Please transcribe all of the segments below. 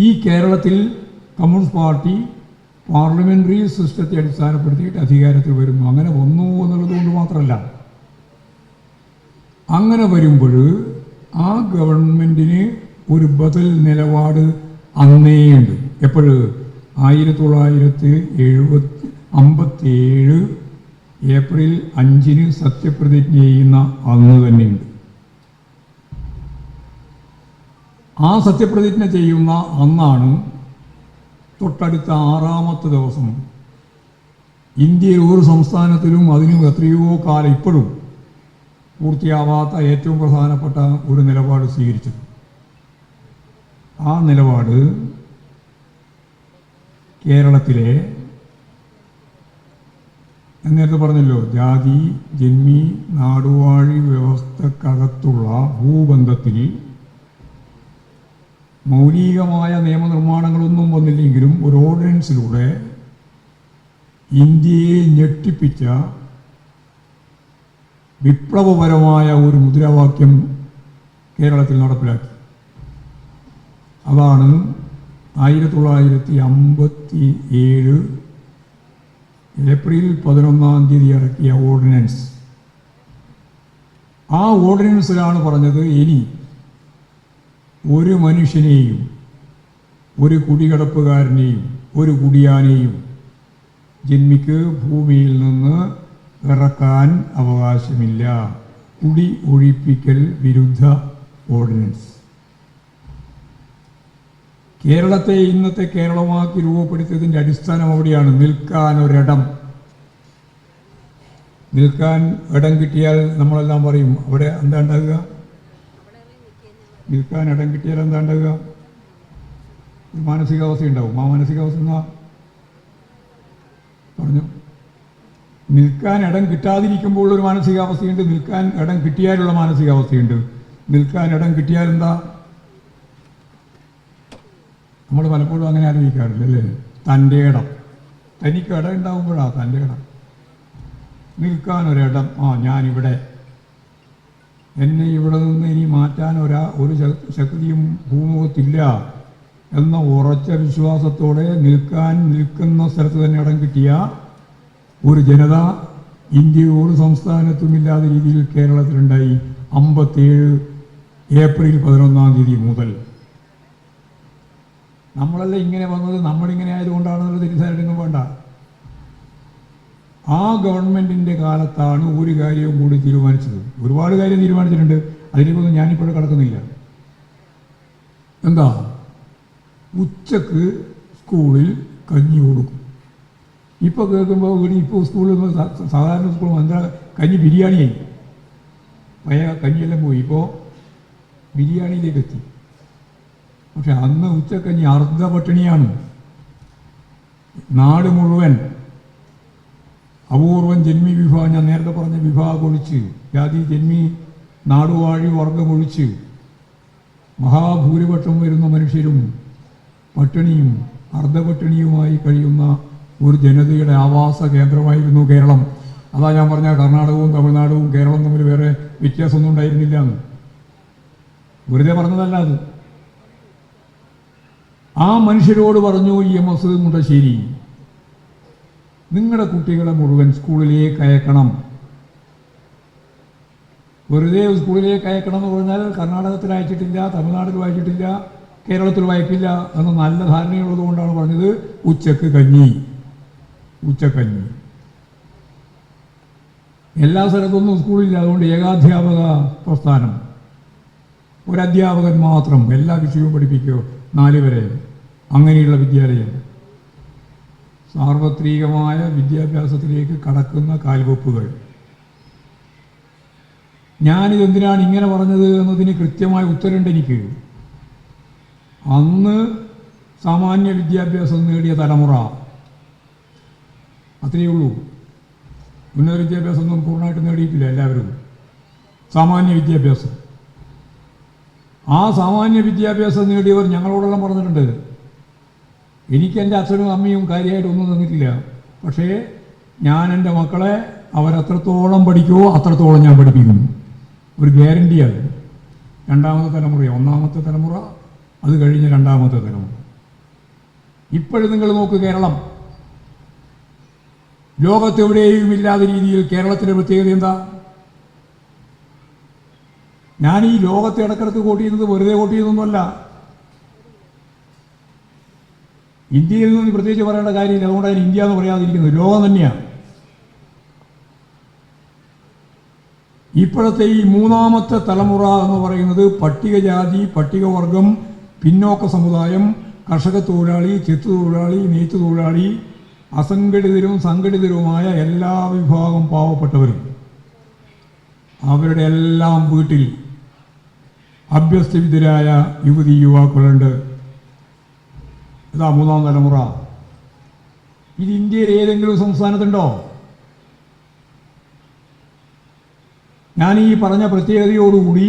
ഈ കേരളത്തിൽ communist party parliamentary സിസ്റ്റത്തെ അടിസ്ഥാനപ്പെടുത്തിയിട്ട് അധികാരത്തിൽ വരുന്നു. അങ്ങനെ വന്നു എന്നുള്ളത് കൊണ്ട് മാത്രമല്ല. അങ്ങനെ വരുമ്പോൾ ആ ഗവൺമെന്റിന് ഒരു ബദൽ നിലപാട് അന്നേയുണ്ട് എപ്പോഴ് ആയിരത്തി തൊള്ളായിരത്തി എഴുപത്തി അമ്പത്തിയേഴ് ഏപ്രിൽ അഞ്ചിന് സത്യപ്രതിജ്ഞ ചെയ്യുന്ന അന്ന് തന്നെയുണ്ട് ആ സത്യപ്രതിജ്ഞ ചെയ്യുന്ന അന്നാണ് തൊട്ടടുത്ത ആറാമത്തെ ദിവസം. ഇന്ത്യയിൽ ഒരു സംസ്ഥാനത്തിലും അതിനും എത്രയോ കാലം ഇപ്പോഴും പൂർത്തിയാവാത്ത ഏറ്റവും പ്രധാനപ്പെട്ട ഒരു നിലപാട് സ്വീകരിച്ചത്. ആ നിലപാട് കേരളത്തിലെ ഞാൻ നേരത്തെ പറഞ്ഞല്ലോ ജാതി ജന്മി നാടുവാഴി വ്യവസ്ഥക്കകത്തുള്ള ഭൂബന്ധത്തിൽ മൗലികമായ നിയമനിർമ്മാണങ്ങളൊന്നും വന്നില്ലെങ്കിലും ഒരു ഓർഡിനൻസിലൂടെ ഇന്ത്യയെ ഞെട്ടിപ്പിച്ച വിപ്ലവപരമായ ഒരു മുദ്രാവാക്യം കേരളത്തിൽ നടപ്പിലാക്കി. അതാണ് ആയിരത്തി തൊള്ളായിരത്തി അമ്പത്തി ഏഴ് ഏപ്രിൽ പതിനൊന്നാം തീയതി ഇറക്കിയ ഓർഡിനൻസ്. ആ ഓർഡിനൻസിലാണ് പറഞ്ഞത് ഇനി ഒരു മനുഷ്യനെയും ഒരു കുടികടപ്പുകാരനെയും ഒരു കുടിയാനെയും ജന്മിക്ക് ഭൂമിയിൽ നിന്ന് ഇറക്കാൻ അവകാശമില്ല. കുടി ഒഴിപ്പിക്കൽ വിരുദ്ധ ഓർഡിനൻസ് കേരളത്തെ ഇന്നത്തെ കേരളമാക്കി രൂപപ്പെടുത്തിയതിന്റെ അടിസ്ഥാനം അവിടെയാണ്. നിൽക്കാൻ ഒരിടം. നിൽക്കാൻ ഇടം കിട്ടിയാൽ നമ്മളെല്ലാം പറയും. അവിടെ എന്താ ഉണ്ടാകുക? നിൽക്കാൻ ഇടം കിട്ടിയാൽ എന്താ ഉണ്ടാവുക മാനസികാവസ്ഥ ഉണ്ടാവും ആ മാനസികാവസ്ഥ എന്നാ പറഞ്ഞു നിൽക്കാൻ ഇടം കിട്ടാതിരിക്കുമ്പോൾ ഒരു മാനസികാവസ്ഥയുണ്ട്. നിൽക്കാൻ ഇടം കിട്ടിയാലുള്ള മാനസികാവസ്ഥയുണ്ട്. നിൽക്കാൻ ഇടം കിട്ടിയാൽ എന്താ? നമ്മൾ പലപ്പോഴും അങ്ങനെ ആലോചിക്കാറില്ല അല്ലേ? തന്റെ ഇടം. തനിക്ക് ഇടം ഉണ്ടാകുമ്പോഴാണ് തന്റെ ഇടം. നിൽക്കാൻ ഒരിടം. ആ ഞാനിവിടെ എന്നെ ഇവിടെ നിന്ന് ഇനി മാറ്റാൻ ഒരാ ഒരു ശക്തിയും ഭൂമുഖത്തില്ല എന്ന ഉറച്ച വിശ്വാസത്തോടെ നിൽക്കാൻ നിൽക്കുന്ന സ്ഥലത്ത് തന്നെ ഇടം കിട്ടിയ ഒരു ജനത ഇന്ത്യ ഒരു സംസ്ഥാനത്തും ഇല്ലാത്ത രീതിയിൽ കേരളത്തിലുണ്ടായി അമ്പത്തേഴ് ഏപ്രിൽ പതിനൊന്നാം തീയതി മുതൽ. നമ്മളല്ല ഇങ്ങനെ വന്നത്? നമ്മളിങ്ങനെ ആയതുകൊണ്ടാണെന്നുള്ള തിരിച്ചറിയൊന്നും വേണ്ട. ആ ഗവൺമെന്റിന്റെ കാലത്താണ് ഒരു കാര്യവും കൂടി തീരുമാനിച്ചത്. ഒരുപാട് കാര്യം തീരുമാനിച്ചിട്ടുണ്ട്. അതിലേക്കൊന്നും ഞാനിപ്പോഴും കടക്കുന്നില്ല. എന്താ? ഉച്ചയ്ക്ക് സ്കൂളിൽ കഞ്ഞി കൊടുക്കും. ഇപ്പോൾ കേൾക്കുമ്പോൾ ഇവിടെ ഇപ്പോൾ സ്കൂളിൽ സാധാരണ സ്കൂൾ എന്താ കഞ്ഞി ബിരിയാണിയായി. പഴയ കഞ്ഞിയെല്ലാം പോയി. ഇപ്പോൾ ബിരിയാണിയിലേക്ക് എത്തി. പക്ഷെ അന്ന് ഉച്ചക്കഞ്ഞി അർദ്ധ പട്ടിണിയാണ്. നാട് മുഴുവൻ അപൂർവം ജന്മി വിഭാഗം ഞാൻ നേരത്തെ പറഞ്ഞ വിഭാഗം ഒഴിച്ച് ജാതി ജന്മി നാടുവാഴി വർഗം ഒഴിച്ച് മഹാഭൂരിപക്ഷം വരുന്ന മനുഷ്യരും പട്ടിണിയും അർദ്ധപട്ടിണിയുമായി കഴിയുന്ന ഒരു ജനതയുടെ ആവാസ കേന്ദ്രമായിരുന്നു കേരളം. അതാ ഞാൻ പറഞ്ഞ കർണാടകവും തമിഴ്നാടും കേരളം തമ്മിൽ വേറെ വ്യത്യാസമൊന്നും ഉണ്ടായിരുന്നില്ല. എന്ന് വെറുതെ പറഞ്ഞതല്ല അത്. ആ മനുഷ്യരോട് പറഞ്ഞു ഈ എം എസ് മുണ്ടശ്ശേരി നിങ്ങളുടെ കുട്ടികളെ മുഴുവൻ സ്കൂളിലേക്ക് അയക്കണം. വെറുതെ സ്കൂളിലേക്ക് അയക്കണം എന്ന് പറഞ്ഞാൽ കർണാടകത്തിൽ അയച്ചിട്ടില്ല തമിഴ്നാട്ടിൽ വായിച്ചിട്ടില്ല കേരളത്തിൽ വായിക്കില്ല എന്ന നല്ല ധാരണയുള്ളത് കൊണ്ടാണ് പറഞ്ഞത് ഉച്ചയ്ക്ക് കഞ്ഞി. ഉച്ചക്കഞ്ഞി എല്ലാ സ്ഥലത്തൊന്നും സ്കൂളില്ല. അതുകൊണ്ട് ഏകാധ്യാപക പ്രസ്ഥാനം. ഒരധ്യാപകൻ മാത്രം എല്ലാ വിഷയവും പഠിപ്പിക്കുക. നാല് വരെ അങ്ങനെയുള്ള വിദ്യാലയം. സാർവത്രികമായ വിദ്യാഭ്യാസത്തിലേക്ക് കടക്കുന്ന കാൽവെപ്പുകൾ. ഞാനിതെന്തിനാണ് ഇങ്ങനെ പറഞ്ഞത് എന്നതിന് കൃത്യമായ ഉത്തരമുണ്ട് എനിക്ക്. അന്ന് സാമാന്യ വിദ്യാഭ്യാസം നേടിയ തലമുറ. അത്രയേ ഉള്ളൂ. ഉന്നത വിദ്യാഭ്യാസം ഒന്നും പൂർണമായിട്ട് നേടിയിട്ടില്ല എല്ലാവരും. സാമാന്യ വിദ്യാഭ്യാസം. ആ സാമാന്യ വിദ്യാഭ്യാസം നേടിയവർ ഞങ്ങളോടെല്ലാം പറഞ്ഞിട്ടുണ്ട്. എനിക്ക് എന്റെ അച്ഛനും അമ്മയും കാര്യമായിട്ട് ഒന്നും തന്നിട്ടില്ല. പക്ഷേ ഞാൻ എന്റെ മക്കളെ അവരത്രത്തോളം പഠിക്കുമോ അത്രത്തോളം ഞാൻ പഠിപ്പിക്കും ഒരു ഗ്യാരണ്ടി ഗ്യാരണ്ടിയാണ് രണ്ടാമത്തെ തലമുറ ഒന്നാമത്തെ തലമുറ അത് കഴിഞ്ഞ് രണ്ടാമത്തെ തലമുറ. ഇപ്പോഴും നിങ്ങൾ നോക്ക് കേരളം. ലോകത്തെവിടെയും ഇല്ലാത്ത രീതിയിൽ കേരളത്തിന്റെ പ്രത്യേകത എന്താ? ഞാൻ ഈ ലോകത്തെ ഇടക്കിടക്ക് കോട്ട് ചെയ്യുന്നത് വെറുതെ കോട്ട് ഇന്ത്യയിൽ നിന്ന് പ്രത്യേകിച്ച് പറയേണ്ട കാര്യമില്ല. അതുകൊണ്ടാണ് ഇന്ത്യ എന്ന് പറയാതിരിക്കുന്നത് ലോകം തന്നെയാണ്. ഇപ്പോഴത്തെ ഈ മൂന്നാമത്തെ തലമുറ എന്ന് പറയുന്നത് പട്ടികജാതി പട്ടികവർഗം പിന്നോക്ക സമുദായം കർഷക തൊഴിലാളി ചെത്തു തൊഴിലാളി നെയ്ത്ത് തൊഴിലാളി അസംഘടിതരും സംഘടിതരുമായ എല്ലാ വിഭാഗം പാവപ്പെട്ടവരും. അവരുടെ എല്ലാം വീട്ടിൽ അഭ്യസ്തവിദ്യരായ യുവതി യുവാക്കളുണ്ട്. ഇതാ മൂന്നാം തലമുറ. ഇത് ഇന്ത്യയിൽ ഏതെങ്കിലും സംസ്ഥാനത്തുണ്ടോ? ഞാൻ ഈ പറഞ്ഞ പ്രത്യേകതയോടുകൂടി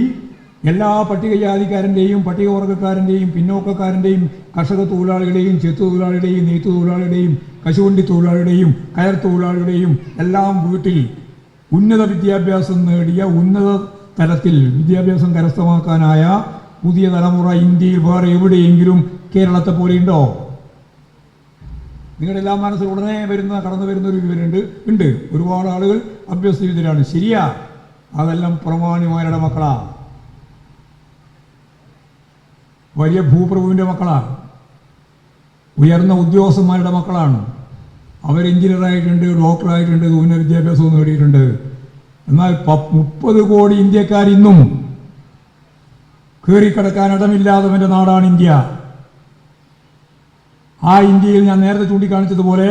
എല്ലാ പട്ടികജാതിക്കാരന്റെയും പട്ടികവർഗക്കാരന്റെയും പിന്നോക്കക്കാരന്റെയും കർഷക തൊഴിലാളികളുടെയും ചെത്തു തൊഴിലാളിയുടെയും നെയ്ത്ത് തൊഴിലാളിയുടെയും കശുവണ്ടി തൊഴിലാളിയുടെയും കയർ തൊഴിലാളിയുടെയും എല്ലാം വീട്ടിൽ ഉന്നത വിദ്യാഭ്യാസം നേടിയ ഉന്നത തലത്തിൽ വിദ്യാഭ്യാസം കരസ്ഥമാക്കാനായ പുതിയ തലമുറ ഇന്ത്യയിൽ വേറെ എവിടെയെങ്കിലും കേരളത്തെ പോലെ ഉണ്ടോ നിങ്ങളുടെ എല്ലാ മനസ്സിൽ ഉടനെ വരുന്ന കടന്നു വരുന്ന ഒരു വിവരമുണ്ട് ഉണ്ട്. ഒരുപാട് ആളുകൾ അഭ്യസ്തവിദ്യരാണ് ശരിയാ. അതെല്ലാം പ്രമാണിമാരുടെ മക്കളാ. വലിയ ഭൂപ്രഭുവിന്റെ മക്കളാണ് ഉയർന്ന ഉദ്യോഗസ്ഥന്മാരുടെ മക്കളാണ്. അവർ എഞ്ചിനീയറായിട്ടുണ്ട് ഡോക്ടറായിട്ടുണ്ട് ഉന്നത വിദ്യാഭ്യാസവും നേടിയിട്ടുണ്ട്. എന്നാൽ പ- മുപ്പത് കോടി ഇന്ത്യക്കാർ ഇന്നും കയറിക്കിടക്കാൻ ഇടമില്ലാത്തവന്റെ നാടാണ് ഇന്ത്യ. ആ ഇന്ത്യയിൽ ഞാൻ നേരത്തെ ചൂണ്ടിക്കാണിച്ചതുപോലെ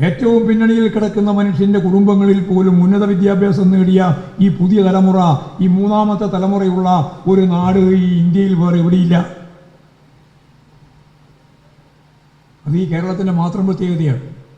ഏറ്റവും പിന്നണിയിൽ കിടക്കുന്ന മനുഷ്യന്റെ കുടുംബങ്ങളിൽ പോലും ഉന്നത വിദ്യാഭ്യാസം നേടിയ ഈ പുതിയ തലമുറ ഈ മൂന്നാമത്തെ തലമുറയുള്ള ഒരു നാട് ഈ ഇന്ത്യയിൽ വേറെ എവിടെയില്ല. അത് ഈ കേരളത്തിന്റെ മാത്രം പ്രത്യേകതയാണ്.